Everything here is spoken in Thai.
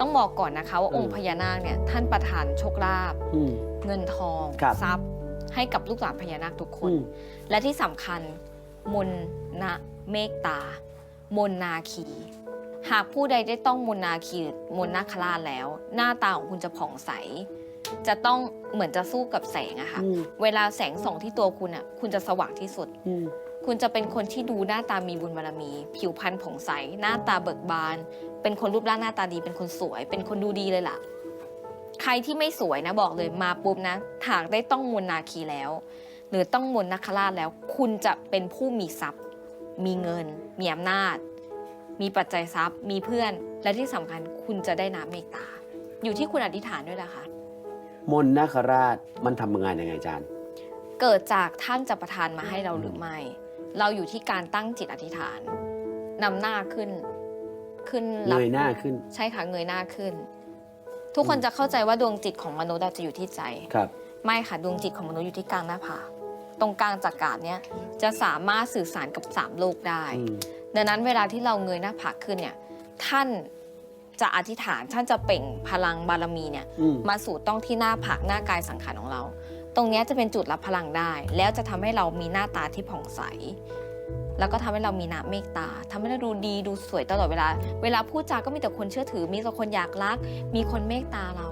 ต้องบอกก่อนนะคะว่าอืมองค์พญานาคเนี่ยท่านประทานโชคลาภอืมเงินทองครับทรัพย์ ให้กับลูกหลานพญานาคทุกคนอืมและที่สำคัญมนนะเมกตา มนนาคี หากผู้ใดได้ต้องมนนาคีหรือมนนาคราชแล้ว หน้าตาของคุณจะผ่องใส จะต้องเหมือนจะสู้กับแสงอะค่ะอืมเวลาแสงส่องที่ตัวคุณอะคุณจะสว่างที่สุดอืม คุณจะเป็นคนที่ดูหน้าตามีบุญบารมี ผิวพรรณผ่องใส หน้าตาเบิกบาน เป็นคนรูปร่างหน้าตาดี เป็นคนสวย เป็นคนดูดีเลยล่ะ ใครที่ไม่สวยนะบอกเลยมาปุ๊บนะถากได้ต้องมนนาคีแล้ว หรือต้องมนนักคราชแล้ว คุณจะเป็นผู้มีทรัพย์ มีเงิน มีอำนาจ มีปัจจัยทรัพย์ มีเพื่อน และที่สำคัญคุณจะได้น้ำเมตตา อยู่ที่คุณอธิษฐานด้วยล่ะค่ะ มนต์นาคราชมันทำงานยังไงอาจารย์ เกิดจากท่านจะประทานมาให้เราหรือไม่ เราอยู่ที่การตั้งจิตอธิษฐานนำหน้าขึ้น ขึ้นเงรับยหน้าขึ้น ใช่ค่ะเงยหน้าขึ้น ทุกคนจะเข้าใจว่าดวงจิตของมนุษย์อะจะอยู่ที่ใจ ครับ ไม่ค่ะดวงจิตของมนุษย์อยู่ที่กลางหน้าผากตรงกลางจักรานเนี้ยจะสามารถสื่อสารกับสามโลกได้ อืม ดังนั้นเวลาที่เราเงยหน้าผากขึ้นเนี่ยท่านจะอธิษฐานท่านจะเปล่งพลังบารมีเนี่ย อืม มาสู่ต้องที่หน้าผากหน้ากายสังขารของเรา ตรงนี้จะเป็นจุดรับพลังได้ แล้วจะทำให้เรามีหน้าตาที่ผ่องใส แล้วก็ทำให้เรามีน้ำเมตตาทำให้เราดูดีดูสวยตลอดเวลา เวลาพูดจาก็มีแต่คนเชื่อถือ มีแต่คนอยากรัก มีคนเมตตาเรา